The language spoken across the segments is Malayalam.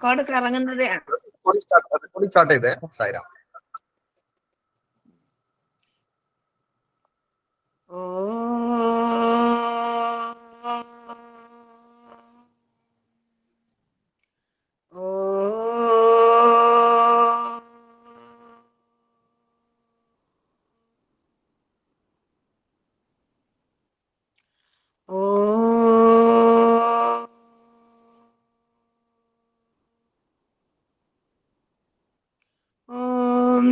ಕೋಡಕ ರಂಗನದೇ ಕೋಡಿ ಸ್ಟಾರ್ಟ್ ಕೋಡಿ ಸ್ಟಾರ್ಟ್ ಇದೆ ಸಾಯಿರಾಮ್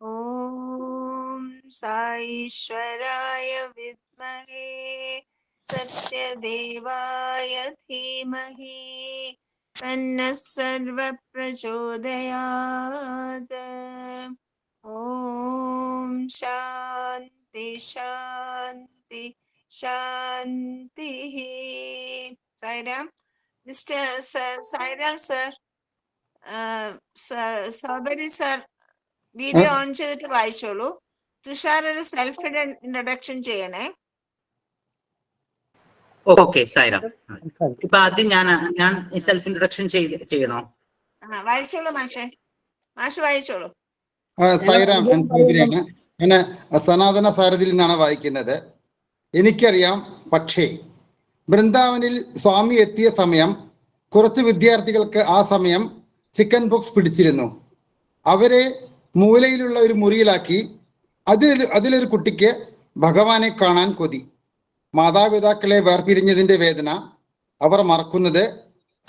ॐ साईश्वराय विद्महे सत्यदेवाय धीमहि तन्नः सर्वप्रचोदयात् ॐ शान्ति शान्ति शान्तिः Sairam, mister sir Sairam sir Sarbari sir. Video on ചെയ്തിട്ട് വായിച്ചോളൂ. തുഷാർ ഒരു സെൽഫ് ഇൻട്രൊഡക്ഷൻ ചെയ്യണേ. ഓക്കെ സൈറാം. ഇപ്പൊ ആദ്യം ഞാൻ ഞാൻ സെൽഫ് ഇൻട്രൊഡക്ഷൻ ചെയ്യണോ? വായിച്ചോളൂ മാഷെ. മാഷ് വായിച്ചോളൂ. സൈറാം ഞാൻ സൗകര്യാണ് ഞാൻ സനാതന സാരഥിയിൽ നിന്നാണ് വായിക്കുന്നത്. എനിക്കറിയാം പക്ഷേ വൃന്ദാവനിൽ സ്വാമി എത്തിയ സമയം കുറച്ച് വിദ്യാർത്ഥികൾക്ക് ആ സമയം ചിക്കൻ ബോക്സ് പിടിച്ചിരുന്നു. അവരെ മൂലയിലുള്ള ഒരു മുറിയിലാക്കി അതിൽ അതിലൊരു കുട്ടിക്ക് ഭഗവാനെ കാണാൻ കൊതി. മാതാപിതാക്കളെ വേർപിരിഞ്ഞതിന്റെ വേദന അവർ മറക്കുന്നത്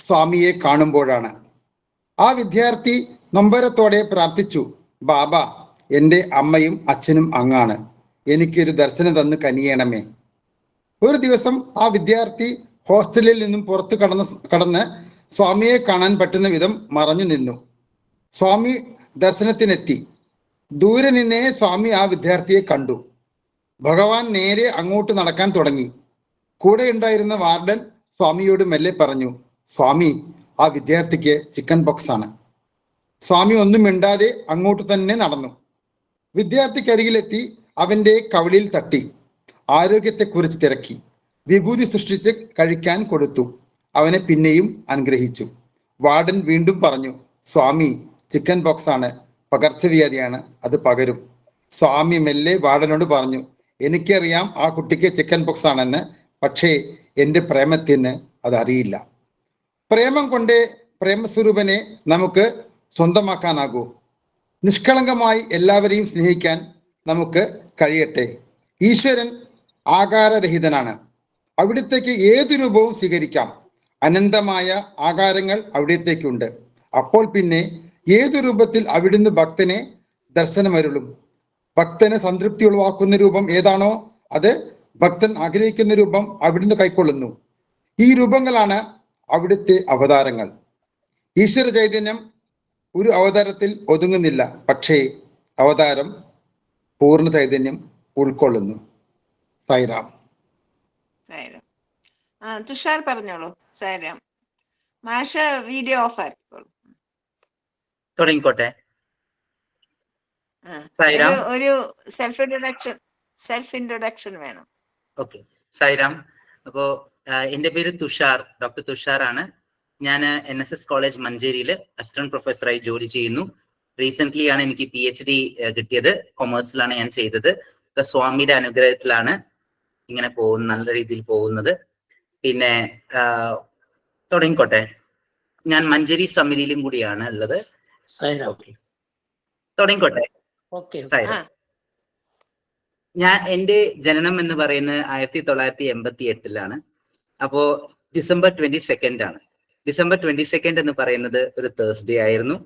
സ്വാമിയെ കാണുമ്പോഴാണ്. ആ വിദ്യാർത്ഥി നൊമ്പരത്തോടെ പ്രാർത്ഥിച്ചു ബാബ എന്റെ അമ്മയും അച്ഛനും അങ്ങാണ്. എനിക്കൊരു ദർശനം തന്ന് കനിയണമേ. ഒരു ദിവസം ആ വിദ്യാർത്ഥി ഹോസ്റ്റലിൽ നിന്നും പുറത്ത് കടന്ന് കടന്ന് സ്വാമിയെ കാണാൻ പറ്റുന്ന വിധം മറഞ്ഞു നിന്നു. സ്വാമി ദർശനത്തിനെത്തി. ദൂരെ നിന്നേ സ്വാമി ആ വിദ്യാർത്ഥിയെ കണ്ടു. ഭഗവാൻ നേരെ അങ്ങോട്ട് നടക്കാൻ തുടങ്ങി. കൂടെ ഉണ്ടായിരുന്ന വാർഡൻ സ്വാമിയോട് മെല്ലെ പറഞ്ഞു സ്വാമി ആ വിദ്യാർത്ഥിക്ക് ചിക്കൻ പോക്സ് ആണ്. സ്വാമി ഒന്നും മിണ്ടാതെ അങ്ങോട്ട് തന്നെ നടന്നു. വിദ്യാർത്ഥിക്കരികിലെത്തി അവന്റെ കവിളിൽ തട്ടി. ആരോഗ്യത്തെക്കുറിച്ച് തിരക്കി. വിഭൂതി സൃഷ്ടിച്ച് കഴിക്കാൻ കൊടുത്തു. അവനെ പിന്നെയും അനുഗ്രഹിച്ചു. വാർഡൻ വീണ്ടും പറഞ്ഞു സ്വാമി ചിക്കൻ പോക്സ് ആണ് പകർച്ചവ്യാധിയാണ്. അത് പകരും. സ്വാമി മെല്ലെ വാർഡനോട് പറഞ്ഞു എനിക്കറിയാം ആ കുട്ടിക്ക് ചിക്കൻ പോക്സ് ആണെന്ന് പക്ഷേ എന്റെ പ്രേമത്തിന് അതറിയില്ല. പ്രേമം കൊണ്ട് പ്രേമസ്വരൂപനെ നമുക്ക് സ്വന്തമാക്കാനാകൂ. നിഷ്കളങ്കമായി എല്ലാവരെയും സ്നേഹിക്കാൻ നമുക്ക് കഴിയട്ടെ. ഈശ്വരൻ ആകാരരഹിതനാണ്. അവിടത്തേക്ക് ഏത് രൂപവും സ്വീകരിക്കാം. അനന്തമായ ആകാരങ്ങൾ അവിടത്തേക്കുണ്ട്. അപ്പോൾ പിന്നെ ഏതു രൂപത്തിൽ അവിടുന്ന് ഭക്തനെ ദർശനമരുളും ഭക്തനെ സംതൃപ്തി ഉളവാക്കുന്ന രൂപം ഏതാണോ അത് ഭക്തൻ ആഗ്രഹിക്കുന്ന രൂപം അവിടുന്ന് കൈക്കൊള്ളുന്നു. ഈ രൂപങ്ങളാണ് അവിടുത്തെ അവതാരങ്ങൾ. ഈശ്വര ചൈതന്യം ഒരു അവതാരത്തിൽ ഒതുങ്ങുന്നില്ല. പക്ഷേ അവതാരം പൂർണ ചൈതന്യം ഉൾക്കൊള്ളുന്നു. സൈറാം തുഷാർ പറഞ്ഞോളൂ. സൈറാം മാഷ വീഡിയോ ഓഫ് ആക്കിക്കോളൂ തുടങ്ങിക്കോട്ടെ. സൈറാം. ഒരു- സെൽഫ് ഇൻട്രൊഡക്ഷൻ സെൽഫ് ഇൻട്രൊഡക്ഷൻ വേണം. ഓക്കെ. സൈറാം അപ്പോ എന്റെ പേര് തുഷാർ ഡോക്ടർ തുഷാർ ആണ് ഞാൻ എൻ എസ് എസ് കോളേജ് മഞ്ചേരിയിൽ അസിസ്റ്റന്റ് പ്രൊഫസറായി ജോലി ചെയ്യുന്നു. റീസെന്റ് ആണ് എനിക്ക് പി എച്ച് ഡി കിട്ടിയത്. കൊമേഴ്സിലാണ് ഞാൻ ചെയ്തത്. സ്വാമിയുടെ അനുഗ്രഹത്തിലാണ് ഇങ്ങനെ പോകുന്ന നല്ല രീതിയിൽ പോകുന്നത്. പിന്നെ തുടങ്ങിക്കോട്ടെ. ഞാൻ മഞ്ചേരി സമിതിയിലും കൂടിയാണ് ഉള്ളത്. തുടങ്ങിക്കോട്ടെ. ഞാൻ എന്റെ ജനനം എന്ന് പറയുന്നത് ആയിരത്തി തൊള്ളായിരത്തി എൺപത്തി എട്ടിലാണ് അപ്പോ ഡിസംബർ ട്വന്റി സെക്കൻഡ് ആണ് ഡിസംബർ ട്വന്റി സെക്കൻഡ് എന്ന് പറയുന്നത് ഒരു തേഴ്സ്ഡേ ആയിരുന്നു.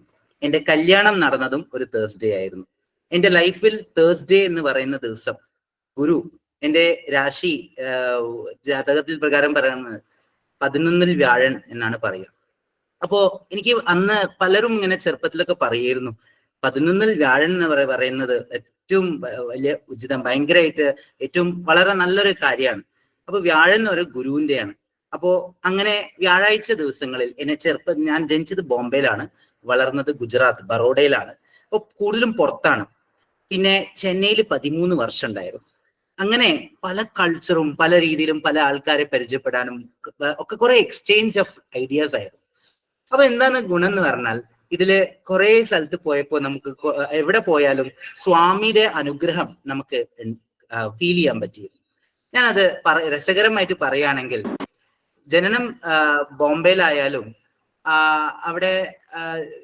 എന്റെ കല്യാണം നടന്നതും ഒരു തേഴ്സ്ഡേ ആയിരുന്നു. എന്റെ ലൈഫിൽ തേഴ്സ്ഡേ എന്ന് പറയുന്ന ദിവസം ഗുരു എന്റെ രാശി ജാതകത്തിൽ പ്രകാരം പറയുന്നത് പതിനൊന്നിൽ വ്യാഴൻ എന്നാണ് പറയുക. അപ്പോ എനിക്ക് അന്ന് പലരും ഇങ്ങനെ ചെറുപ്പത്തിലൊക്കെ പറയായിരുന്നു പതിനൊന്നിൽ വ്യാഴൻ എന്ന് പറ- പറയുന്നത് ഏറ്റവും വലിയ ഉചിതം ഭയങ്കരമായിട്ട് ഏറ്റവും വളരെ നല്ലൊരു കാര്യമാണ്. അപ്പൊ വ്യാഴൻ എന്ന് പറയുന്നത് ഗുരുവിന്റെയാണ്. അപ്പോ അങ്ങനെ വ്യാഴാഴ്ച ദിവസങ്ങളിൽ എന്നെ ചെറുപ്പ ഞാൻ ജനിച്ചത് ബോംബെയിലാണ്. വളർന്നത് ഗുജറാത്ത് ബറോഡയിലാണ്. അപ്പൊ കൂടുതലും പുറത്താണ്. പിന്നെ ചെന്നൈയിൽ പതിമൂന്ന് വർഷം ഉണ്ടായിരുന്നു. അങ്ങനെ പല കൾച്ചറും പല രീതിയിലും പല ആൾക്കാരെ പരിചയപ്പെടാനും ഒക്കെ കുറെ എക്സ്ചേഞ്ച് ഓഫ് ഐഡിയാസ് ആയിരുന്നു. അപ്പൊ എന്താണ് ഗുണം എന്ന് പറഞ്ഞാൽ ഇതിൽ കുറെ സ്ഥലത്ത് പോയപ്പോ നമുക്ക് എവിടെ പോയാലും സ്വാമിയുടെ അനുഗ്രഹം നമുക്ക് ഫീൽ ചെയ്യാൻ പറ്റി. ഞാനത് പറ രസകരമായിട്ട് പറയുകയാണെങ്കിൽ ജനനം ബോംബെയിലായാലും അവിടെ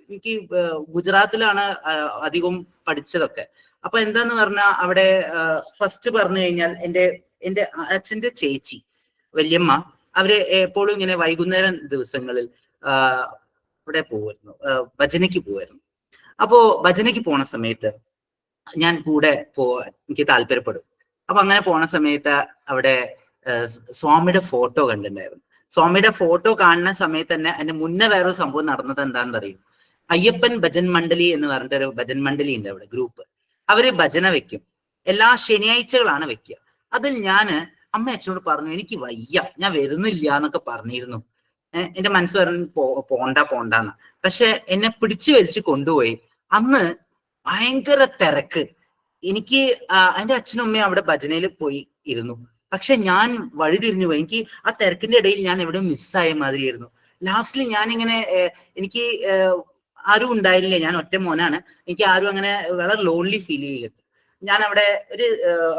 എനിക്ക് ഗുജറാത്തിലാണ് അധികം പഠിച്ചതൊക്കെ. അപ്പൊ എന്താന്ന് പറഞ്ഞാൽ അവിടെ ഫസ്റ്റ് പറഞ്ഞു കഴിഞ്ഞാൽ എന്റെ എന്റെ അച്ഛന്റെ ചേച്ചി വല്യമ്മ അവർ എപ്പോഴും ഇങ്ങനെ വൈകുന്നേരം ദിവസങ്ങളിൽ ഇവിടെ പോവായിരുന്നു. ഭജനയ്ക്ക് പോവായിരുന്നു. അപ്പോ ഭജനയ്ക്ക് പോണ സമയത്ത് ഞാൻ കൂടെ പോവാൻ എനിക്ക് താല്പര്യപ്പെടും. അപ്പൊ അങ്ങനെ പോണ സമയത്ത് അവിടെ സ്വാമിയുടെ ഫോട്ടോ കണ്ടിട്ടുണ്ടായിരുന്നു. സ്വാമിയുടെ ഫോട്ടോ കാണുന്ന സമയത്ത് തന്നെ അതിന്റെ മുന്നേ വേറൊരു സംഭവം നടന്നത് എന്താണെന്ന് അറിയും അയ്യപ്പൻ ഭജൻ മണ്ഡലി എന്ന് പറഞ്ഞിട്ടൊരു ഭജൻ മണ്ഡലി ഉണ്ട് അവിടെ ഗ്രൂപ്പ്. അവർ ഭജന വെക്കും. എല്ലാ ശനിയാഴ്ചകളാണ് വെക്കുക. അതിൽ ഞാൻ അമ്മ അച്ഛനോട് പറഞ്ഞു എനിക്ക് വയ്യ. ഞാൻ വരുന്നില്ല എന്നൊക്കെ പറഞ്ഞിരുന്നു. എന്റെ മനസ്സ് പറഞ്ഞു പോണ്ട പോണ്ടെന്ന്. പക്ഷെ എന്നെ പിടിച്ചു വലിച്ച് കൊണ്ടുപോയി. അന്ന് ഭയങ്കര തിരക്ക്. എനിക്ക് എന്റെ അച്ഛനും അമ്മയും അവിടെ ഭജനയിൽ പോയി ഇരുന്നു. പക്ഷെ ഞാൻ വഴി തിരിഞ്ഞു പോയി. എനിക്ക് ആ തിരക്കിന്റെ ഇടയിൽ ഞാൻ എവിടെ മിസ്സായ മാതിരിയായിരുന്നു ലാസ്റ്റിൽ ഞാൻ ഇങ്ങനെ എനിക്ക് ആരും ഉണ്ടായില്ല ഞാൻ ഒറ്റ മോനാണ്. എനിക്ക് ആരും അങ്ങനെ വളരെ ലോൺലി ഫീൽ ചെയ്യുക ഞാൻ അവിടെ ഒരു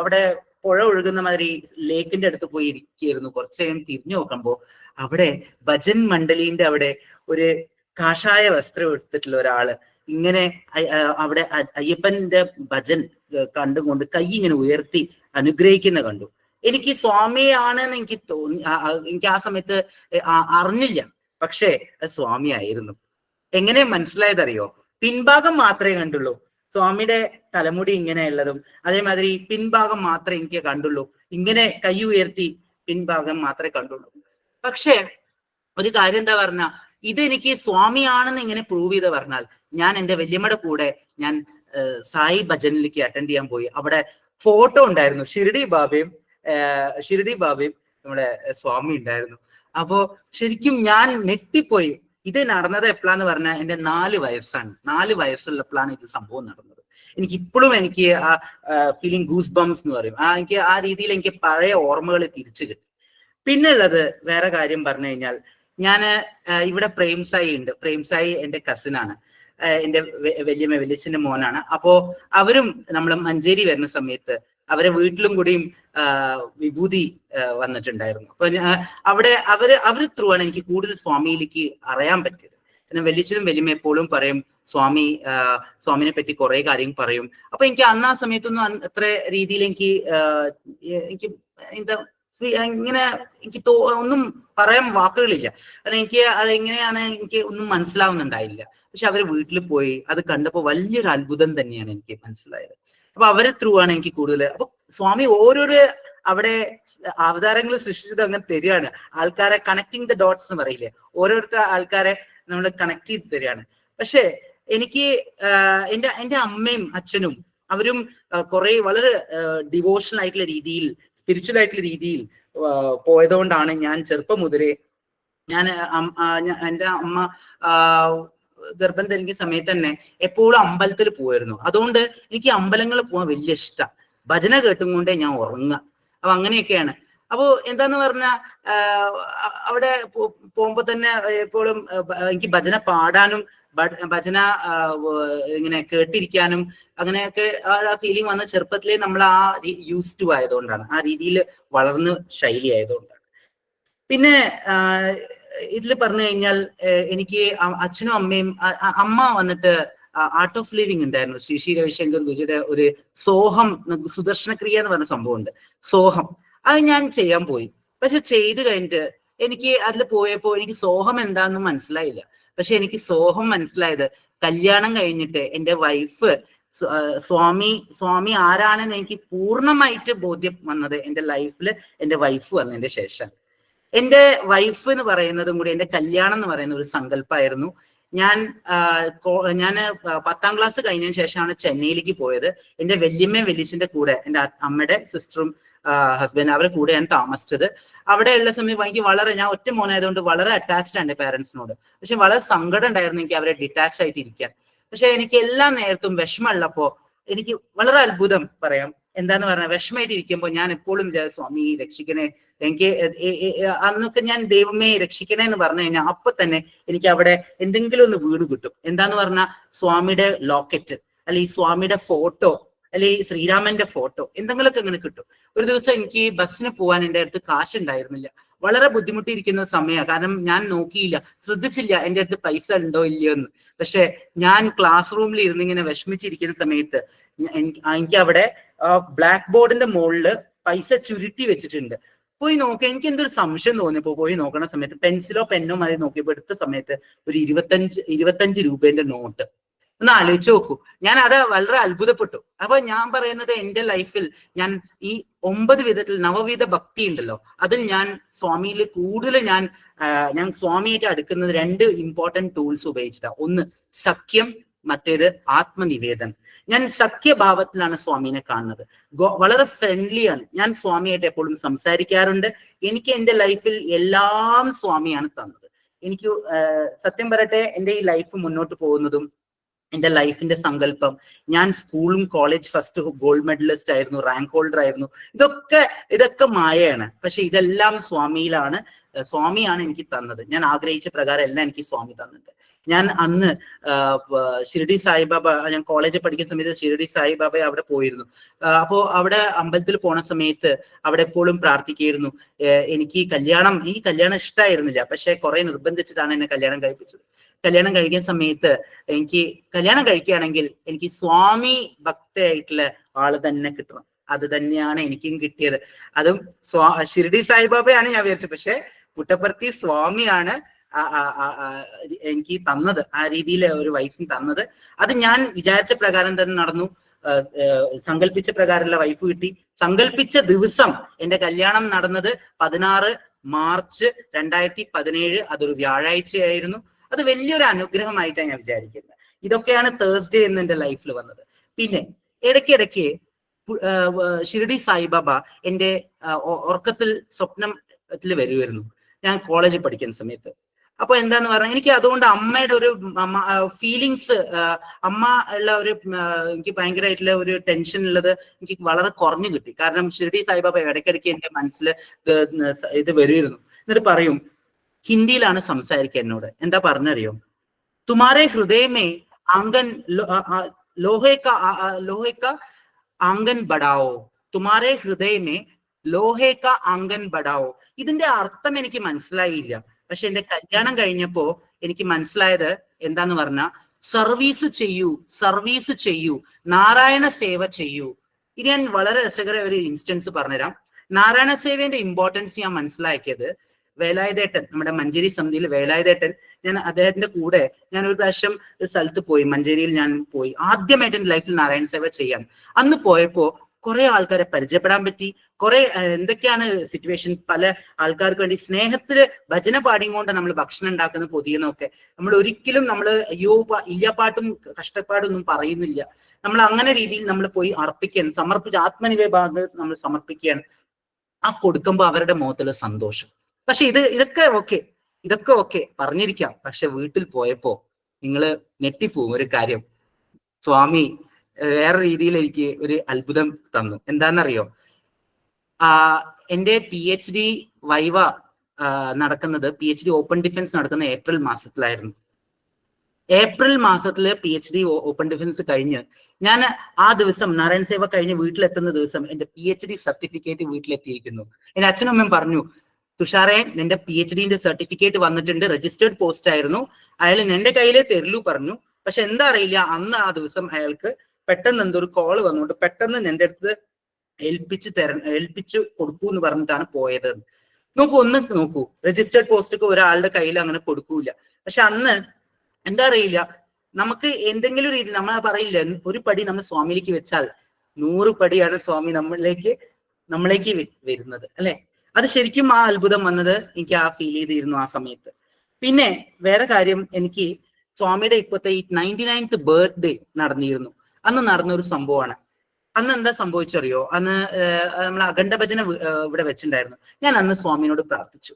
അവിടെ പുഴ ഒഴുകുന്ന മാതിരി ലേക്കിന്റെ അടുത്ത് പോയി ഇരിക്കുകയായിരുന്നു. കുറച്ച് നേരം തിരിഞ്ഞു നോക്കുമ്പോ അവിടെ ഭജൻ മണ്ഡലിന്റെ അവിടെ ഒരു കാഷായ വസ്ത്രം എടുത്തിട്ടുള്ള ഒരാൾ. ഇങ്ങനെ അവിടെ അയ്യപ്പന്റെ ഭജൻ കണ്ടുകൊണ്ട് കൈ ഇങ്ങനെ ഉയർത്തി അനുഗ്രഹിക്കുന്ന കണ്ടു. എനിക്ക് സ്വാമിയാണെന്ന് എനിക്ക് തോന്നി എനിക്ക് ആ സമയത്ത് അറിഞ്ഞില്ല. പക്ഷേ സ്വാമി ആയിരുന്നു എങ്ങനെ മനസ്സിലായതറിയോ? പിൻഭാഗം മാത്രമേ കണ്ടുള്ളൂ. സ്വാമിയുടെ തലമുടി ഇങ്ങനെയുള്ളതും അതേമാതിരി പിൻഭാഗം മാത്രമേ എനിക്ക് കണ്ടുള്ളൂ. ഇങ്ങനെ കൈ ഉയർത്തി പിൻഭാഗം മാത്രമേ കണ്ടുള്ളൂ. പക്ഷേ ഒരു കാര്യം എന്താ പറഞ്ഞ ഇതെനിക്ക് സ്വാമിയാണെന്ന് ഇങ്ങനെ പ്രൂവ് ചെയ്ത് പറഞ്ഞാൽ ഞാൻ എന്റെ വല്യമ്മയുടെ കൂടെ ഞാൻ സായി ഭജനിലേക്ക് അറ്റൻഡ് ചെയ്യാൻ പോയി. അവിടെ ഫോട്ടോ ഉണ്ടായിരുന്നു. ഷിർഡി ബാബയും ഷിർഡി ബാബയും നമ്മുടെ സ്വാമി ഉണ്ടായിരുന്നു. അപ്പോ ശരിക്കും ഞാൻ ഞെട്ടിപ്പോയി. ഇത് നടന്നത് എപ്പോഴാന്ന് പറഞ്ഞാൽ എന്റെ നാല് വയസ്സാണ്. നാല് വയസ്സുള്ളപ്പോഴാണ് ഇത് സംഭവം നടന്നത്. എനിക്ക് ഇപ്പോഴും എനിക്ക് ആ ഫീലിംഗ് ഗൂസ് ബംസ് എന്ന് പറയും. ആ എനിക്ക് ആ രീതിയിൽ എനിക്ക് പഴയ ഓർമ്മകൾ തിരിച്ചു കിട്ടി. പിന്നെ ഉള്ളത് വേറെ കാര്യം പറഞ്ഞു കഴിഞ്ഞാൽ ഞാൻ ഇവിടെ പ്രേംസായി ഉണ്ട്. പ്രേംസായി എന്റെ കസിനാണ് എന്റെ വലിയമ്മ വലിയച്ഛന്റെ മോനാണ്. അപ്പോ അവരും നമ്മൾ മഞ്ചേരി വരുന്ന സമയത്ത് അവരെ വീട്ടിലും കൂടിയും വിഭൂതി വന്നിട്ടുണ്ടായിരുന്നു. അപ്പൊ അവിടെ അവർ അവർ ത്രൂ ആണ് എനിക്ക് കൂടുതൽ സ്വാമിയിലേക്ക് അറിയാൻ പറ്റിയത്. പിന്നെ വലിയച്ഛനും വലിയമ്മ എപ്പോഴും പറയും സ്വാമി സ്വാമിനെ പറ്റി കുറെ കാര്യം പറയും. അപ്പൊ എനിക്ക് അന്ന് ആ സമയത്തൊന്നും അത്ര രീതിയിൽ എനിക്ക് എനിക്ക് എന്താ ഇങ്ങനെ എനിക്ക് ഒന്നും പറയാൻ വാക്കുകളില്ല. കാരണം എനിക്ക് അതെങ്ങനെയാണ് എനിക്ക് ഒന്നും മനസ്സിലാവുന്നുണ്ടായില്ല. പക്ഷെ അവർ വീട്ടിൽ പോയി അത് കണ്ടപ്പോൾ വലിയൊരു അത്ഭുതം തന്നെയാണ് എനിക്ക് മനസ്സിലായത്. അപ്പൊ അവരെ ത്രൂ ആണ് എനിക്ക് കൂടുതൽ. അപ്പൊ സ്വാമി ഓരോരോ അവിടെ അവതാരങ്ങൾ സൃഷ്ടിച്ചത് അങ്ങനെ തരികയാണ്. ആൾക്കാരെ കണക്ടിങ് ദ ഡോട്ട്സ് എന്ന് പറയില്ലേ? ഓരോരുത്തർ ആൾക്കാരെ നമ്മൾ കണക്ട് ചെയ്ത് തരികയാണ്. പക്ഷേ എനിക്ക് എന്റെ എന്റെ അമ്മയും അച്ഛനും അവരും കുറെ വളരെ ഡിവോഷണൽ ആയിട്ടുള്ള രീതിയിൽ സ്പിരിച്വൽ ആയിട്ടുള്ള രീതിയിൽ പോയതുകൊണ്ടാണ് ഞാൻ ചെറുപ്പം മുതലേ ഞാൻ എന്റെ അമ്മ ഗർഭം ധരിക്കുന്ന സമയത്ത് തന്നെ എപ്പോഴും അമ്പലത്തിൽ പോയിരുന്നു അതുകൊണ്ട് എനിക്ക് അമ്പലങ്ങളിൽ പോകാൻ വലിയ ഇഷ്ടം. ഭജന കേട്ടും കൊണ്ടേ ഞാൻ ഉറങ്ങുക. അപ്പൊ അങ്ങനെയൊക്കെയാണ്. അപ്പോ എന്താന്ന് പറഞ്ഞാ അവിടെ പോകുമ്പോ തന്നെ എപ്പോഴും എനിക്ക് ഭജന പാടാനും ഭജന ഇങ്ങനെ കേട്ടിരിക്കാനും അങ്ങനെയൊക്കെ ആ ഫീലിംഗ് വന്ന ചെറുപ്പത്തിലേ നമ്മൾ ആ യൂസ് ടു ആയതുകൊണ്ടാണ്. ആ രീതിയിൽ വളർന്ന് ശൈലി ആയതുകൊണ്ടാണ്. പിന്നെ ഇതിൽ പറഞ്ഞു കഴിഞ്ഞാൽ എനിക്ക് അച്ഛനും അമ്മയും അമ്മ വന്നിട്ട് ആർട്ട് ഓഫ് ലിവിങ് ഉണ്ടായിരുന്നു. ശ്രീ ശ്രീ രവിശങ്കർ ഗുരുജിയുടെ ഒരു സോഹം സുദർശനക്രിയ സുദർശന ക്രിയ എന്ന് പറഞ്ഞ സംഭവമുണ്ട്. സോഹം. അത് ഞാൻ ചെയ്യാൻ പോയി. പക്ഷെ ചെയ്ത് കഴിഞ്ഞിട്ട് എനിക്ക് അതിൽ പോയപ്പോ എനിക്ക് സോഹം എന്താണെന്ന് മനസ്സിലായില്ല. പക്ഷെ എനിക്ക് സോഹം മനസ്സിലായത്. കല്യാണം കഴിഞ്ഞിട്ട് എന്റെ വൈഫ് സ്വാമി സ്വാമി ആരാണെന്ന് എനിക്ക് പൂർണമായിട്ട് ബോധ്യം വന്നത് എന്റെ ലൈഫിൽ എന്റെ വൈഫ് വന്നതിന്റെ ശേഷം എന്റെ വൈഫ് എന്ന് പറയുന്നതും കൂടി എന്റെ കല്യാണം എന്ന് പറയുന്ന ഒരു സങ്കല്പമായിരുന്നു ഞാൻ ഞാൻ പത്താം ക്ലാസ് കഴിഞ്ഞതിന് ശേഷമാണ് ചെന്നൈയിലേക്ക് പോയത്. എന്റെ വല്യമ്മയും വല്യച്ഛന്റെ കൂടെ എന്റെ അമ്മയുടെ സിസ്റ്ററും ഹസ്ബൻഡ് അവരുടെ കൂടെ ഞാൻ താമസിച്ചത്. അവിടെയുള്ള സമയം എനിക്ക് വളരെ ഞാൻ ഒറ്റ മോനായതുകൊണ്ട് വളരെ അറ്റാച്ച്ഡ് ആണ് പേരൻസിനോട് പക്ഷെ വളരെ സങ്കടം ഉണ്ടായിരുന്നു എനിക്ക് അവരെ ഡിറ്റാച്ച് ആയിട്ട് ഇരിക്കാൻ. പക്ഷെ എനിക്ക് എല്ലാ നേരത്തും വിഷമമുള്ളപ്പോ എനിക്ക് വളരെ അത്ഭുതം പറയാം. എന്താന്ന് പറഞ്ഞാൽ വിഷമായിട്ട് ഇരിക്കുമ്പോൾ ഞാൻ എപ്പോഴും സ്വാമി രക്ഷിക്കണേ. എനിക്ക് അന്നൊക്കെ ഞാൻ ദൈവമേ രക്ഷിക്കണേ എന്ന് പറഞ്ഞു കഴിഞ്ഞാൽ അപ്പൊ തന്നെ എനിക്ക് അവിടെ എന്തെങ്കിലും ഒന്ന് വീട് കിട്ടും. എന്താന്ന് പറഞ്ഞാൽ സ്വാമിയുടെ ലോക്കറ്റ് അല്ലെങ്കിൽ സ്വാമിയുടെ ഫോട്ടോ അല്ലെങ്കിൽ ശ്രീരാമന്റെ ഫോട്ടോ എന്തെങ്കിലുമൊക്കെ ഇങ്ങനെ കിട്ടും. ഒരു ദിവസം എനിക്ക് ബസ്സിന് പോകാൻ എന്റെ അടുത്ത് കാശ് ഉണ്ടായിരുന്നില്ല വളരെ ബുദ്ധിമുട്ടിയിരിക്കുന്ന സമയമാണ് കാരണം ഞാൻ നോക്കിയില്ല. ശ്രദ്ധിച്ചില്ല എന്റെ അടുത്ത് പൈസ ഉണ്ടോ ഇല്ലയോ എന്ന്. പക്ഷെ ഞാൻ ക്ലാസ് റൂമിൽ ഇരുന്ന് ഇങ്ങനെ വിഷമിച്ചിരിക്കുന്ന സമയത്ത് എനിക്ക് അവിടെ ബ്ലാക്ക് ബോർഡിന്റെ മുകളിൽ പൈസ ചുരുട്ടി വെച്ചിട്ടുണ്ട്. പോയി നോക്കി എനിക്ക് എന്തൊരു സംശയം തോന്നിയപ്പോ പോയി നോക്കണ സമയത്ത് പെൻസിലോ പെന്നോ മതി നോക്കിയപ്പോ എടുത്ത സമയത്ത് ഒരു ഇരുപത്തഞ്ച് ഇരുപത്തഞ്ച് രൂപേന്റെ നോട്ട്. ഒന്ന് ആലോചിച്ച് നോക്കൂ. ഞാൻ അത് വളരെ അത്ഭുതപ്പെട്ടു. അപ്പൊ ഞാൻ പറയുന്നത് എന്റെ ലൈഫിൽ ഞാൻ ഈ ഒമ്പത് വിധത്തിൽ നവവിധ ഭക്തി ഉണ്ടല്ലോ. അതിൽ ഞാൻ സ്വാമിയിൽ കൂടുതൽ ഞാൻ ഞാൻ സ്വാമിയായിട്ട് അടുക്കുന്നത് രണ്ട് ഇമ്പോർട്ടന്റ് ടൂൾസ് ഉപയോഗിച്ചിട്ടാണ് ഒന്ന് സഖ്യം മറ്റേത് ആത്മനിവേദനം. ഞാൻ സഖ്യഭാവത്തിലാണ് സ്വാമിനെ കാണുന്നത്. വളരെ ഫ്രണ്ട്ലിയാണ് ഞാൻ സ്വാമിയായിട്ട് എപ്പോഴും സംസാരിക്കാറുണ്ട്. എനിക്ക് എന്റെ ലൈഫിൽ എല്ലാം സ്വാമിയാണ് തന്നത്. എനിക്ക് സത്യം പറയട്ടെ എന്റെ ഈ ലൈഫ് മുന്നോട്ട് പോകുന്നതും എന്റെ ലൈഫിന്റെ സങ്കല്പം. ഞാൻ സ്കൂളും കോളേജ് ഫസ്റ്റ് ഗോൾഡ് മെഡലിസ്റ്റ് ആയിരുന്നു റാങ്ക് ഹോൾഡർ ആയിരുന്നു. ഇതൊക്കെ ഇതൊക്കെ മായയാണ്. പക്ഷെ ഇതെല്ലാം സ്വാമിയിലാണ് സ്വാമിയാണ് എനിക്ക് തന്നത്. ഞാൻ ആഗ്രഹിച്ച പ്രകാരം എല്ലാം എനിക്ക് സ്വാമി തന്നിട്ടുണ്ട്. ഞാൻ അന്ന് ഷിർഡി സായിബാബ ഞാൻ കോളേജിൽ പഠിക്കുന്ന സമയത്ത് ഷിർഡി സായിബാബ അവിടെ പോയിരുന്നു. അപ്പോൾ അപ്പോ അവിടെ അമ്പലത്തിൽ പോണ സമയത്ത് അവിടെ എപ്പോഴും പ്രാർത്ഥിക്കുകയായിരുന്നു. എനിക്ക് കല്യാണം ഈ കല്യാണം ഇഷ്ടമായിരുന്നില്ല പക്ഷെ കുറെ നിർബന്ധിച്ചിട്ടാണ് എന്നെ കല്യാണം കഴിപ്പിച്ചത്. കല്യാണം കഴിക്കുന്ന സമയത്ത് എനിക്ക് കല്യാണം കഴിക്കുകയാണെങ്കിൽ എനിക്ക് സ്വാമി ഭക്തയായിട്ടുള്ള ആൾ തന്നെ കിട്ടണം. അത് തന്നെയാണ് എനിക്കും കിട്ടിയത്. അതും സ്വാ ഷിർഡി സായിബാബയാണ് ഞാൻ വിചാരിച്ചത്. പക്ഷെ പുട്ടപ്പർത്തി സ്വാമിയാണ് എനിക്ക് തന്നത്. ആ രീതിയിൽ ഒരു വൈഫിന് തന്നത്. അത് ഞാൻ വിചാരിച്ച പ്രകാരം തന്നെ നടന്നു. സങ്കല്പിച്ച പ്രകാരമുള്ള വൈഫ് കിട്ടി. സങ്കല്പിച്ച ദിവസം എന്റെ കല്യാണം നടന്നത് പതിനാറ് മാർച്ച് രണ്ടായിരത്തി പതിനേഴ് അതൊരു വ്യാഴാഴ്ചയായിരുന്നു. അത് വലിയൊരു അനുഗ്രഹമായിട്ടാണ് ഞാൻ വിചാരിക്കുന്നത്. ഇതൊക്കെയാണ് തേഴ്സ്ഡേ എന്ന് എന്റെ ലൈഫിൽ വന്നത്. പിന്നെ ഇടയ്ക്കിടയ്ക്ക് ഷിർഡി സായിബാബ എന്റെ ഉറക്കത്തിൽ സ്വപ്നത്തിൽ വരുമായിരുന്നു ഞാൻ കോളേജിൽ പഠിക്കുന്ന സമയത്ത്. അപ്പൊ എന്താന്ന് പറഞ്ഞാൽ എനിക്ക് അതുകൊണ്ട് അമ്മയുടെ ഒരു ഫീലിങ്സ് അമ്മ ഉള്ള ഒരു എനിക്ക് ഭയങ്കരമായിട്ടുള്ള ഒരു ടെൻഷൻ ഉള്ളത് എനിക്ക് വളരെ കുറഞ്ഞു കിട്ടി. കാരണം ഷിർഡി സായിബാബ ഇടയ്ക്കിടയ്ക്ക് എന്റെ മനസ്സിൽ ഇത് വരുമായിരുന്നു എന്നിട്ട് പറയും ഹിന്ദിയിലാണ് സംസാരിക്കുക എന്നോട്. എന്താ പറഞ്ഞറിയോ? തുമാരെ ഹൃദയമേ ആംഗൻ ലോഹേക്ക ലോഹേക്ക ആംഗൻ ബടാവോ? തുമാരെ ഹൃദയമേ ലോഹേക്ക ആംഗൻ ബടാവോ? ഇതിന്റെ അർത്ഥം എനിക്ക് മനസ്സിലായില്ല. പക്ഷെ എന്റെ കല്യാണം കഴിഞ്ഞപ്പോ എനിക്ക് മനസ്സിലായത് എന്താന്ന് പറഞ്ഞ സർവീസ് ചെയ്യൂ സർവീസ് ചെയ്യൂ നാരായണ സേവ ചെയ്യൂ. ഇത് ഞാൻ വളരെ രസകര ഒരു ഇൻസ്റ്റൻസ് പറഞ്ഞുതരാം. നാരായണ സേവന്റെ ഇമ്പോർട്ടൻസ് ഞാൻ മനസ്സിലാക്കിയത് വേലായുധേട്ടൻ നമ്മുടെ മഞ്ചേരി സമിതിയിൽ വേലായുധേട്ടൻ ഞാൻ അദ്ദേഹത്തിന്റെ കൂടെ ഞാൻ ഒരു പ്രാവശ്യം ഒരു സ്ഥലത്ത് പോയി മഞ്ചേരിയിൽ ഞാൻ പോയി. ആദ്യമായിട്ട് എന്റെ ലൈഫിൽ നാരായണ സേവ ചെയ്യാൻ. അന്ന് പോയപ്പോ കുറെ ആൾക്കാരെ പരിചയപ്പെടാൻ പറ്റി കുറെ എന്തൊക്കെയാണ് സിറ്റുവേഷൻ പല ആൾക്കാർക്ക് വേണ്ടി സ്നേഹത്തിൽ ഭജന പാടിയും നമ്മൾ ഭക്ഷണം ഉണ്ടാക്കുന്ന പൊതിയുന്നൊക്കെ. നമ്മൾ ഒരിക്കലും നമ്മൾ അയ്യോ ഇല്ലാപ്പാട്ടും കഷ്ടപ്പാടൊന്നും പറയുന്നില്ല. നമ്മൾ അങ്ങനെ രീതിയിൽ നമ്മൾ പോയി അർപ്പിക്കുകയാണ്. സമർപ്പിച്ച് ആത്മനിവേഭാഗം നമ്മൾ സമർപ്പിക്കുകയാണ്. ആ കൊടുക്കുമ്പോൾ അവരുടെ മുഖത്തുള്ള സന്തോഷം. പക്ഷെ ഇത് ഇതൊക്കെ ഓക്കെ ഇതൊക്കെ ഓക്കെ പറഞ്ഞിരിക്കാം. പക്ഷെ വീട്ടിൽ പോയപ്പോ നിങ്ങൾ ഞെട്ടിപ്പോവും ഒരു കാര്യം. സ്വാമി വേറെ രീതിയിൽ എനിക്ക് ഒരു അത്ഭുതം തന്നു. എന്താണെന്നറിയോ? ആ എന്റെ പി എച്ച് ഡി വൈവ നടക്കുന്നത് P H D open defence നടക്കുന്ന ഏപ്രിൽ മാസത്തിലായിരുന്നു. ഏപ്രിൽ മാസത്തിൽ P H D open defence കഴിഞ്ഞ് ഞാൻ ആ ദിവസം നാരായണ സേവ കഴിഞ്ഞ് വീട്ടിലെത്തുന്ന ദിവസം എന്റെ പി എച്ച് ഡി സർട്ടിഫിക്കറ്റ് വീട്ടിലെത്തിയിരിക്കുന്നു. എന്റെ അച്ഛനും അമ്മയും പറഞ്ഞു തുഷാറെ നിന്റെ പി എച്ച് ഡിന്റെ സർട്ടിഫിക്കറ്റ് വന്നിട്ടുണ്ട് രജിസ്റ്റേർഡ് പോസ്റ്റ് ആയിരുന്നു. അയാൾ എന്റെ കയ്യിലേ തെരലു പറഞ്ഞു. പക്ഷെ എന്താ അറിയില്ല അന്ന് ആ ദിവസം അയാൾക്ക് പെട്ടെന്ന് എന്തോ ഒരു കോൾ വന്നുകൊണ്ട് പെട്ടെന്ന് നിന്റെ അടുത്ത് ഏൽപ്പിച്ച് തര ഏൽപ്പിച്ച് കൊടുക്കൂ എന്ന് പറഞ്ഞിട്ടാണ് പോയത്. നോക്കൂ ഒന്ന് നോക്കൂ. രജിസ്റ്റേർഡ് പോസ്റ്റൊക്കെ ഒരാളുടെ കയ്യിൽ അങ്ങനെ കൊടുക്കൂല. പക്ഷെ അന്ന് എന്താ അറിയില്ല നമുക്ക് എന്തെങ്കിലും രീതി നമ്മൾ പറയില്ല ഒരു പടി നമ്മൾ സ്വാമിയിലേക്ക് വെച്ചാൽ നൂറ് പടിയാണ് സ്വാമി നമ്മളിലേക്ക് നമ്മളേക്ക് വരുന്നത് അല്ലെ? അത് ശരിക്കും ആ അത്ഭുതം വന്നത് എനിക്ക് ആ ഫീൽ ചെയ്തിരുന്നു ആ സമയത്ത്. പിന്നെ വേറെ കാര്യം എനിക്ക് സ്വാമിയുടെ ഇപ്പോഴത്തെ ഈ നയന്റി നയൻത്ത് ബർത്ത്ഡേ നടന്നിരുന്നു. അന്ന് നടന്ന ഒരു സംഭവമാണ്. അന്ന് എന്താ സംഭവിച്ചറിയോ? അന്ന് നമ്മൾ അഖണ്ഡ ഭജന ഇവിടെ വെച്ചിട്ടുണ്ടായിരുന്നു ഞാൻ അന്ന് സ്വാമിനോട് പ്രാർത്ഥിച്ചു.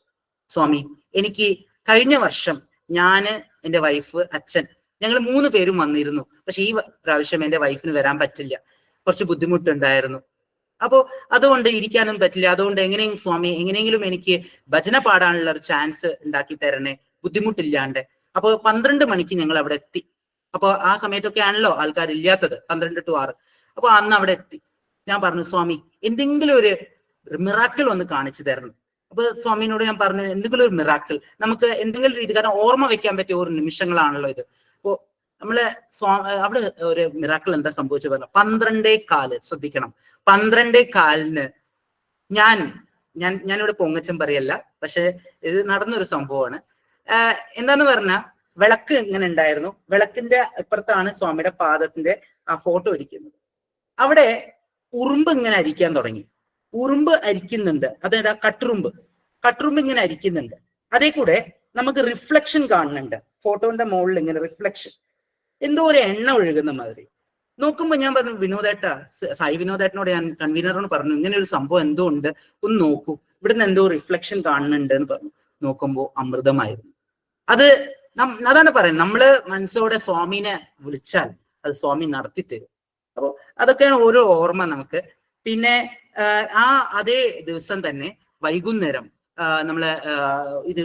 സ്വാമി എനിക്ക് കഴിഞ്ഞ വർഷം ഞാൻ എന്റെ വൈഫ് അച്ഛൻ ഞങ്ങൾ മൂന്ന് പേരും വന്നിരുന്നു. പക്ഷെ ഈ പ്രാവശ്യം എന്റെ വൈഫിന് വരാൻ പറ്റില്ല. കുറച്ച് ബുദ്ധിമുട്ടുണ്ടായിരുന്നു. അപ്പോ അതുകൊണ്ട് ഇരിക്കാനും പറ്റില്ല. അതുകൊണ്ട് എങ്ങനെയും സ്വാമി എങ്ങനെയെങ്കിലും എനിക്ക് ഭജന പാടാനുള്ള ഒരു ചാൻസ് ഉണ്ടാക്കി തരണേ. ബുദ്ധിമുട്ടില്ലാണ്ട്. അപ്പൊ പന്ത്രണ്ട് മണിക്ക് ഞങ്ങൾ അവിടെ എത്തി. അപ്പൊ ആ സമയത്തൊക്കെ ആണല്ലോ ആൾക്കാർ ഇല്ലാത്തത് പന്ത്രണ്ട് ടു ആറ്. അപ്പൊ അന്ന് അവിടെ എത്തി. ഞാൻ പറഞ്ഞു സ്വാമി എന്തെങ്കിലും ഒരു മിറാക്കിൾ ഒന്ന് കാണിച്ചു തരണം. അപ്പൊ സ്വാമിനോട് ഞാൻ പറഞ്ഞു എന്തെങ്കിലും ഒരു മിറാക്കിൾ നമുക്ക് എന്തെങ്കിലും രീതി കാരണം ഓർമ്മ വെക്കാൻ പറ്റിയ ഒരു നിമിഷങ്ങളാണല്ലോ ഇത്. അപ്പോ നമ്മളെ സ്വാ അവിടെ ഒരു മിറാക്കിൾ എന്താ സംഭവിച്ചു പറഞ്ഞു പന്ത്രണ്ടേ കാൽ ശ്രദ്ധിക്കണം. പന്ത്രണ്ടേ കാലിന് ഞാൻ ഞാൻ ഞാനിവിടെ പൊങ്ങച്ചം പറയല്ല പക്ഷെ ഇത് നടന്നൊരു സംഭവമാണ്. എന്താന്ന് പറഞ്ഞാൽ വിളക്ക് ഇങ്ങനെ ഉണ്ടായിരുന്നു. വിളക്കിന്റെ ഇപ്പുറത്താണ് സ്വാമിയുടെ പാദത്തിന്റെ ആ ഫോട്ടോ ഇരിക്കുന്നത്. അവിടെ ഉറുമ്പ് ഇങ്ങനെ അരിക്കാൻ തുടങ്ങി. ഉറുമ്പ് അരിക്കുന്നുണ്ട്. അതായത് ആ കട്ടുറുമ്പ്. കട്ടുറുമ്പ് ഇങ്ങനെ അരിക്കുന്നുണ്ട്. അതേ കൂടെ നമുക്ക് റിഫ്ലക്ഷൻ കാണുന്നുണ്ട്. ഫോട്ടോന്റെ മുകളിൽ ഇങ്ങനെ റിഫ്ലക്ഷൻ. എന്തോ ഒരു എണ്ണ ഒഴുകുന്ന മാതിരി. നോക്കുമ്പോ ഞാൻ പറഞ്ഞു വിനോദേട്ട സായി വിനോദേട്ടനോട് ഞാൻ കൺവീനറോട് പറഞ്ഞു ഇങ്ങനെ ഒരു സംഭവം എന്തോ ഉണ്ട് ഒന്ന് നോക്കൂ. ഇവിടുന്ന് എന്തോ റിഫ്ലക്ഷൻ കാണുന്നുണ്ട് എന്ന് പറഞ്ഞു. നോക്കുമ്പോ അമൃതമായിരുന്നു. അത് അതാണ് പറയുന്നത്. നമ്മൾ മനസ്സോടെ സ്വാമിനെ വിളിച്ചാൽ അത് സ്വാമി നടത്തി തരും അപ്പോൾ അതൊക്കെയാണ് ഓരോ ഓർമ്മ നമുക്ക്. പിന്നെ ആ അതേ ദിവസം തന്നെ വൈകുന്നേരം നമ്മളെ ഇത്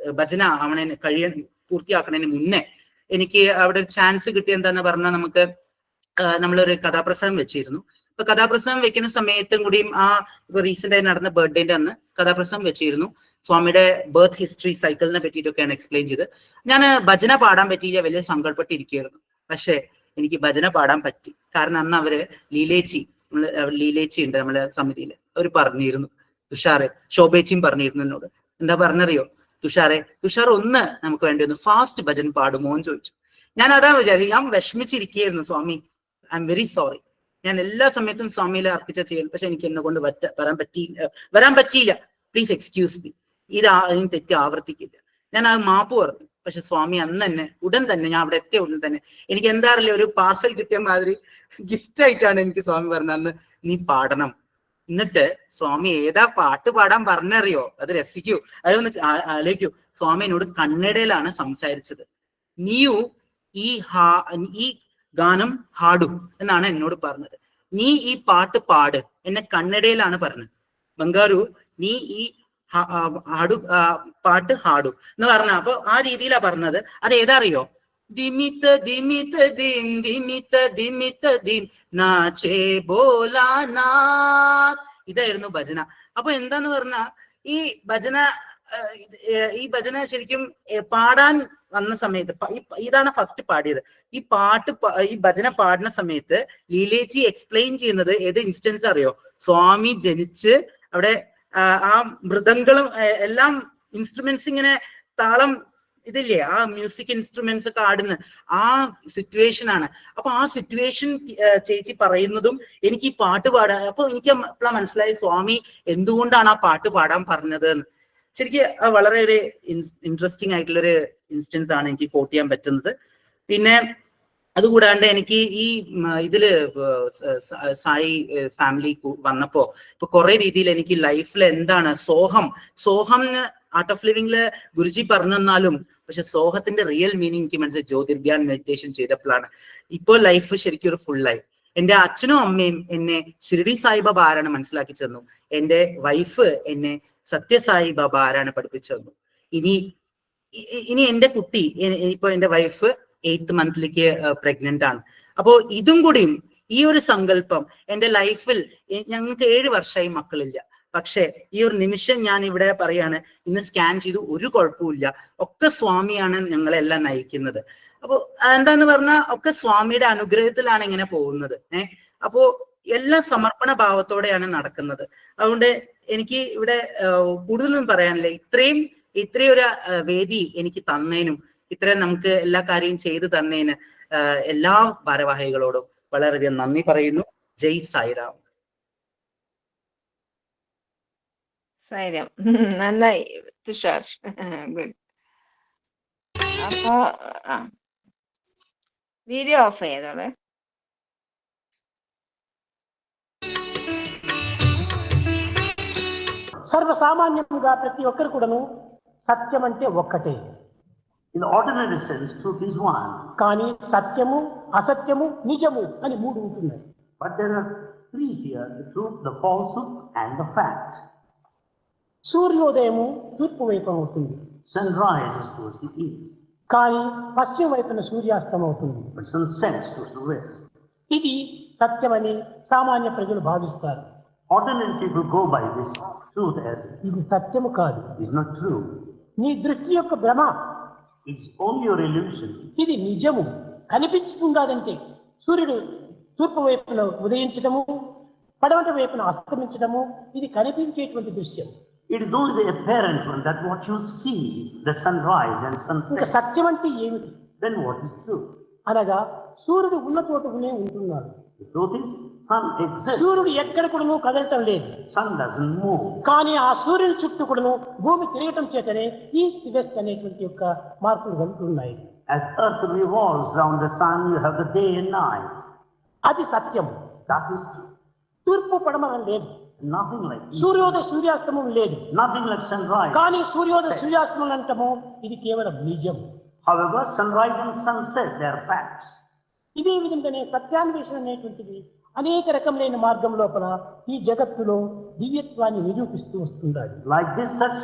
ഭജന അവനെ കഴിയാൻ പൂർത്തിയാക്കണേന് മുന്നേ എനിക്ക് അവിടെ ഒരു ചാൻസ് കിട്ടിയ എന്താന്ന് പറഞ്ഞാൽ നമുക്ക് നമ്മളൊരു കഥാപ്രസംഗം വെച്ചിരുന്നു. അപ്പൊ കഥാപ്രസംഗം വെക്കുന്ന സമയത്തും കൂടിയും ആ ഇപ്പൊ റീസെന്റ് ആയി നടന്ന ബർത്ത്ഡേന്റെ അന്ന് കഥാപ്രസംഗം വെച്ചിരുന്നു. സ്വാമിയുടെ ബർത്ത് ഹിസ്റ്ററി സൈക്കിളിനെ പറ്റിയിട്ടൊക്കെയാണ് എക്സ്പ്ലെയിൻ ചെയ്ത് ഞാൻ ഭജന പാടാൻ പറ്റിയില്ല വലിയ സങ്കടപ്പെട്ടിരിക്കുകയായിരുന്നു. പക്ഷെ എനിക്ക് ഭജന പാടാൻ പറ്റി. കാരണം അന്ന് അവർ ലീലേച്ചി നമ്മൾ ലീലേച്ചി ഉണ്ട് നമ്മളെ സമിതിയിൽ അവർ പറഞ്ഞിരുന്നു. തുഷാറെ ശോഭേച്ചിയും പറഞ്ഞിരുന്നു എന്നോട്. എന്താ പറഞ്ഞറിയോ? തുഷാറെ തുഷാർ ഒന്ന് നമുക്ക് വേണ്ടി ഒന്ന് ഫാസ്റ്റ് ഭജൻ പാടുമോ എന്ന് ചോദിച്ചു. ഞാൻ അതാ വിചാരിച്ചു ഞാൻ വിഷമിച്ചിരിക്കുകയായിരുന്നു സ്വാമി. ഐ എം വെരി സോറി ഞാൻ എല്ലാ സമയത്തും സ്വാമിയിലെ അർപ്പിച്ച ചെയ്യൽ പക്ഷെ എനിക്ക് എന്നെ കൊണ്ട് പറ്റ വരാൻ പറ്റിയില്ല വരാൻ പറ്റിയില്ല. പ്ലീസ് എക്സ്ക്യൂസ് മീ ഇത് അതിന് തെറ്റി ആവർത്തിക്കില്ല. ഞാൻ ആ മാപ്പ് പറഞ്ഞു. പക്ഷെ സ്വാമി അന്ന് തന്നെ ഉടൻ തന്നെ ഞാൻ അവിടെ എത്തിയ ഉടൻ തന്നെ എനിക്ക് എന്താ അറിയില്ല ഒരു പാർസൽ കിട്ടിയ മാതിരി ഗിഫ്റ്റ് ആയിട്ടാണ് എനിക്ക് സ്വാമി പറഞ്ഞത്. അന്ന് നീ പാടണം. എന്നിട്ട് സ്വാമി ഏതാ പാട്ട് പാടാൻ പറഞ്ഞറിയോ? അത് രസിക്കൂ. അതൊന്ന് ആലോചിക്കൂ. സ്വാമി എന്നോട് കണ്ണടയിലാണ് സംസാരിച്ചത്. നീയു ഈ ഹാ ഈ ഗാനം ഹാഡു എന്നാണ് എന്നോട് പറഞ്ഞത്. നീ ഈ പാട്ട് പാട്. എന്നെ കന്നഡയിലാണ് പറഞ്ഞത്. ബംഗാരു നീ ഈ ഹാടു പാട്ട് ഹാടു എന്ന് പറഞ്ഞ അപ്പൊ ആ രീതിയിലാ പറഞ്ഞത്. അത് ഏതാ ദിമിത ദിമിത ദിം ദിമിത ദിമിത്ത ദിം നാചേ ബോലാ ഇതായിരുന്നു ഭജന. അപ്പൊ എന്താന്ന് പറഞ്ഞ ഈ ഭജന ഈ ഭജന ശരിക്കും പാടാൻ വന്ന സമയത്ത് ഇതാണ് ഫസ്റ്റ് പാടിയത്. ഈ പാട്ട് ഈ ഭജന പാടുന്ന സമയത്ത് ലീലേജി എക്സ്പ്ലെയിൻ ചെയ്യുന്നത് ഏത് ഇൻസ്റ്റൻസ് അറിയോ? സ്വാമി ജനിച്ച് അവിടെ ആ, മൃദംഗങ്ങളും എല്ലാം ഇൻസ്ട്രുമെന്റ്സ് ഇങ്ങനെ താളം ഇതില്ലേ? ആ മ്യൂസിക് ഇൻസ്ട്രുമെന്റ്സ് ഒക്കെ ആടുന്ന ആ സിറ്റുവേഷൻ ആണ്. അപ്പൊ ആ സിറ്റുവേഷൻ ചേച്ചി പറയുന്നതും എനിക്ക് ഈ പാട്ട് പാടാൻ അപ്പൊ എനിക്ക് മനസ്സിലായി സ്വാമി എന്തുകൊണ്ടാണ് ആ പാട്ട് പാടാൻ പറഞ്ഞത് എന്ന് ശരിക്കും വളരെ ഒരു ഇൻട്രസ്റ്റിംഗ് ആയിട്ടുള്ള ഒരു ഇൻസ്റ്റൻസ് ആണ് എനിക്ക് കോട്ട് ചെയ്യാൻ പറ്റുന്നത്. പിന്നെ അതുകൂടാണ്ട് എനിക്ക് ഈ ഇതിൽ സായി ഫാമിലി വന്നപ്പോ ഇപ്പൊ കുറെ രീതിയിൽ എനിക്ക് ലൈഫിൽ എന്താണ് സോഹം സോഹം ആർട്ട് ഓഫ് ലിവിംഗിൽ ഗുരുജി പറഞ്ഞു തന്നാലും പക്ഷെ സോഹത്തിന്റെ റിയൽ മീനിങ് എനിക്ക് മനസ്സിലായി. ജ്യോതിർഗ്യാൻ മെഡിറ്റേഷൻ ചെയ്തപ്പോഴാണ് ഇപ്പോൾ ലൈഫ് ശരിക്കും ഒരു ഫുൾ ലൈഫ് എന്റെ അച്ഛനും അമ്മയും എന്നെ ഷിർഡി സായിബാബ ആരാണ് മനസ്സിലാക്കി തന്നു. എന്റെ വൈഫ് എന്നെ സത്യസായി ബാബ ആരാണ് പഠിപ്പിച്ചു തന്നു. ഇനി ഇനി എന്റെ കുട്ടി ഇപ്പൊ എന്റെ വൈഫ് എയ്ത്ത് മന്ത്ലേക്ക് പ്രഗ്നന്റ് ആണ്. അപ്പോ ഇതും കൂടിയും ഈ ഒരു സങ്കല്പം എന്റെ ലൈഫിൽ ഞങ്ങൾക്ക് ഏഴ് വർഷമായി മക്കളില്ല. പക്ഷേ ഈ ഒരു നിമിഷം ഞാൻ ഇവിടെ പറയാണ് ഇന്ന് സ്കാൻ ചെയ്തു ഒരു കുഴപ്പമില്ല ഒക്കെ സ്വാമിയാണ് ഞങ്ങളെല്ലാം നയിക്കുന്നത്. അപ്പോ എന്താന്ന് പറഞ്ഞാൽ ഒക്കെ സ്വാമിയുടെ അനുഗ്രഹത്തിലാണ് ഇങ്ങനെ പോകുന്നത്. ഏഹ് അപ്പോ എല്ലാ സമർപ്പണ ഭാവത്തോടെയാണ് നടക്കുന്നത്. അതുകൊണ്ട് എനിക്ക് ഇവിടെ കൂടുതലൊന്നും പറയാനില്ല. ഇത്രയും ഇത്രയും ഒരു വേദി എനിക്ക് തന്നേനും ഇത്രയും നമുക്ക് എല്ലാ കാര്യവും ചെയ്തു തന്നേന് എല്ലാ ഭാരവാഹികളോടും വളരെയധികം നന്ദി പറയുന്നു. ജയ് സായിറാം. സൈരം നന്നായി തുഷാർ. ഗുഡ്. അപ്പോ വീഡിയോ ഓഫ് ചെയ്തോളെ. సర్వసామాన్యంగా ప్రతి ఒక్కరు కూడాను సత్యం అంటే ఒక్కటే in ordinary sense truth is one కానీ సత్యము అసత్యము నిజము అని మూడు ఉంటున్నాయి. But there are three here the truth the falsehood and the fact సూర్యోదయము తూర్పు వైపు అవుతుంది. Sun rise is towards the east కానీ పశ్చిమ వైపున సూర్యాస్తం అవుతుంది but sun sets towards the west ఇది సత్యమని సామాన్య ప్రజలు భావిస్తారు. Ordinary people by this truth as ఇది సత్యము కాదు. ఇస్ నాట్ ట్రూ నీ దృష్టి యొక్క భ్రమ. ఇట్స్ ఓన్ యువర్ ఇల్యూషన్ ఇది నిజము. కనిపించుతుంది కాదంటే సూర్యుడు తూర్పు వైపున ఉదయించడము పడవట వైపున అస్తమించడము ఇది కనిపించేటువంటి దృశ్యం. It is only the one that what you see the sun rise and sun set ఇంకా సత్యం అంటే ఏమిటి? దెన్ వాట్ ఇస్ ట్రూ అనగా సూర్యుడు ఉన్న చోటునే ఉంటున్నాడు. Sun exists, సూర్యుడు ఎక్కడ కూడాను కదలటం లేదు sun doesn't move. కానీ ఆ సూర్యుని చుట్టూ కూడాను భూమి తిరగటం చేతనే ఈస్ట్ వెస్ట్ అనేటువంటి యొక్క మార్పులు కలుగుతున్నాయి As earth revolves round the sun, you have the day and night. అది సత్యం That is true. తూర్పు పడమరం లేదు Nothing like సూర్యోదయ సూర్యాస్తమం లేదు nothing like sunrise. కానీ సూర్యోదయ సూర్యాస్తమం అంటము ఇది కేవలం నిజం However, sunrise and sunset, they are facts. ఇదే విధంగానే సత్యాన్వేషణ అనేటువంటిది అనేక రకములైన మార్గం లోపల ఈ జగత్తులో దివ్యత్వాన్ని నిరూపిస్తూ వస్తుంది లైక్ సచ్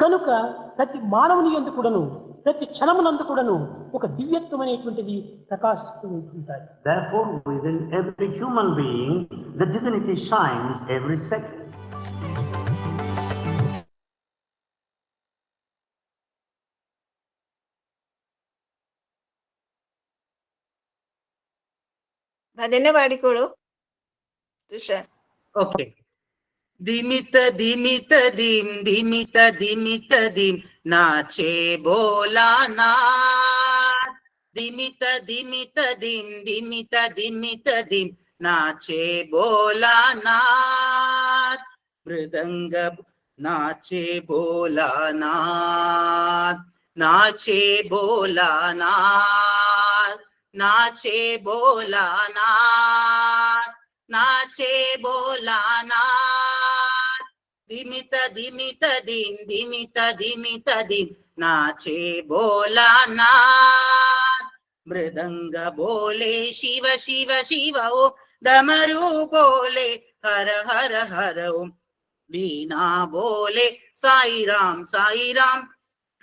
కనుక ప్రతి మానవుని ఎందు కూడాను ప్రతి క్షణమునందు కూడాను ఒక దివ్యత్వం అనేటువంటిది ప్రకాశిస్తూ ఉంటుంటాయి. Therefore within every human being the divinity shines every second അതന്നെ പാടിക്കോളൂ തുഷാർ ഓക്കെ దిమిత దిమిత దిం దిమిత దిమిత దిం నాచే బోలానా దిమిత దిమిత దిం దిమిత దిమిత దిం నాచే బోలానా మృదంగ నాచే బోలానా నాచే బోలానా नाचे बोला नाथ, नाचे बोला नाथ। दिमित दिमित, दिन, दिमित दिमित, दिन। नाचे बोला नाथ। मृदंग बोले, शिव शिव शिव, ओ। डमरू बोले, हर हर हर ओम बीना बोले, साई राम साई राम।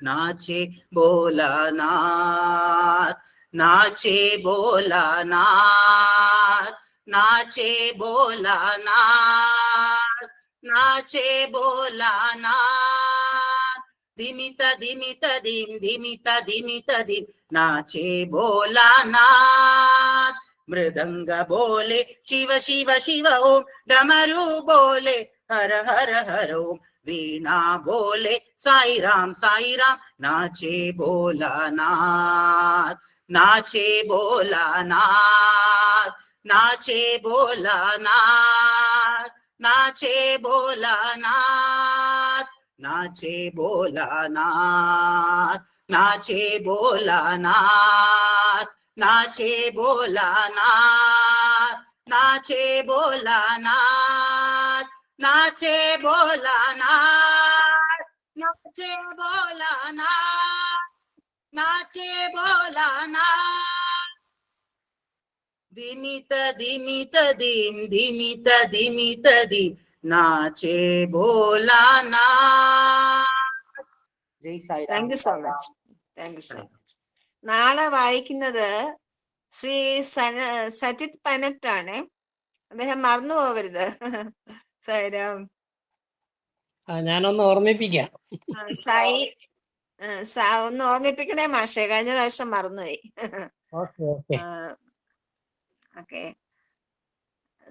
नाचे बोला नाथ। नाचे बोला नाथ नाचे बोला नाथ नाचे बोला नाथ धिमित धिमित धिम धिमित धिमित धिम नाचे बोला नाथ मृदंग बोले शिव शिव शिव ओम डमरू बोले हर हर हर ओम वीणा बोले साई राम साई राम नाचे बोला नाथ নাচে ভোলানাথ নাচে ভোলানাথ নাচে ভোলানাথ নাচে ভোলানাথ নাচে ভোলানাথ নাচে ভোলানাথ নাচে ভোলানাথ নাচে ভোলানাথ নাচে ভোলানাথ नाचे बोला ना. दिमित दिमित दिम दिमित दिमित दिम. नाचे बोला ജയ് Sai thank you so much thank you so much നാളെ വായിക്കുന്നത് ശ്രീ സജിത് പനട്ട് ആണ് അദ്ദേഹം മറന്നു പോവരുത്. സായിരാം ഞാനൊന്ന് ഓർമ്മിപ്പിക്കാം. സൈ ഒന്ന് ഓർമ്മിപ്പിക്കണേ മാഷേ. കഴിഞ്ഞ പ്രാവശ്യം മറന്നുപോയി. ഓക്കെ.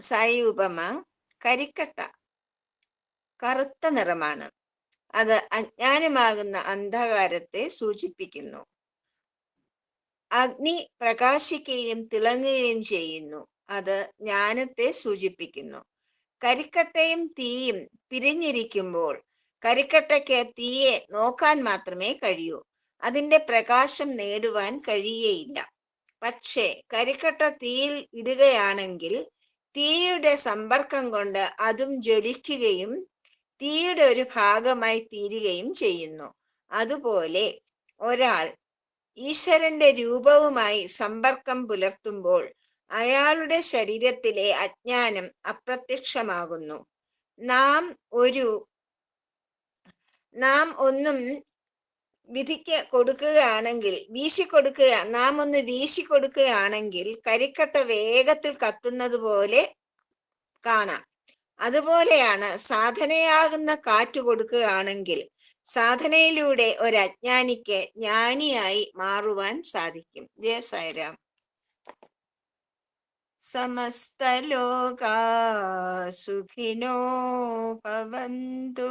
സായി ഉപമ കരിക്കട്ട കറുത്ത നിറമാണ്. അത് അജ്ഞാനമാകുന്ന അന്ധകാരത്തെ സൂചിപ്പിക്കുന്നു. അഗ്നി പ്രകാശിക്കുകയും തിളങ്ങുകയും ചെയ്യുന്നു. അത് ജ്ഞാനത്തെ സൂചിപ്പിക്കുന്നു. കരിക്കട്ടയും തീയും പിരിഞ്ഞിരിക്കുമ്പോൾ കരിക്കട്ടയ്ക്ക് തീയെ നോക്കാൻ മാത്രമേ കഴിയൂ. അതിന്റെ പ്രകാശം നേടുവാൻ കഴിയേയില്ല. പക്ഷേ കരിക്കട്ട തീയിൽ ഇടുകയാണെങ്കിൽ തീയുടെ സമ്പർക്കം കൊണ്ട് അതും ജ്വലിക്കുകയും തീയുടെ ഒരു ഭാഗമായി തീരുകയും ചെയ്യുന്നു. അതുപോലെ ഒരാൾ ഈശ്വരന്റെ രൂപവുമായി സമ്പർക്കം പുലർത്തുമ്പോൾ അയാളുടെ ശരീരത്തിലെ അജ്ഞാനം അപ്രത്യക്ഷമാകുന്നു. നാം ഒരു നാം ഒന്നും വിധിക്ക് കൊടുക്കുകയാണെങ്കിൽ വീശി കൊടുക്കുക നാം ഒന്ന് വീശി കൊടുക്കുകയാണെങ്കിൽ കരിക്കട്ട വേഗത്തിൽ കത്തുന്നത് പോലെ കാണാം. അതുപോലെയാണ് സാധനയാകുന്ന കാറ്റ് കൊടുക്കുകയാണെങ്കിൽ സാധനയിലൂടെ ഒരു അജ്ഞാനിക്ക് ജ്ഞാനിയായി മാറുവാൻ സാധിക്കും. ജയ സായരാം. സമസ്തലോകാ സുഖിനോ ഭവന്തു.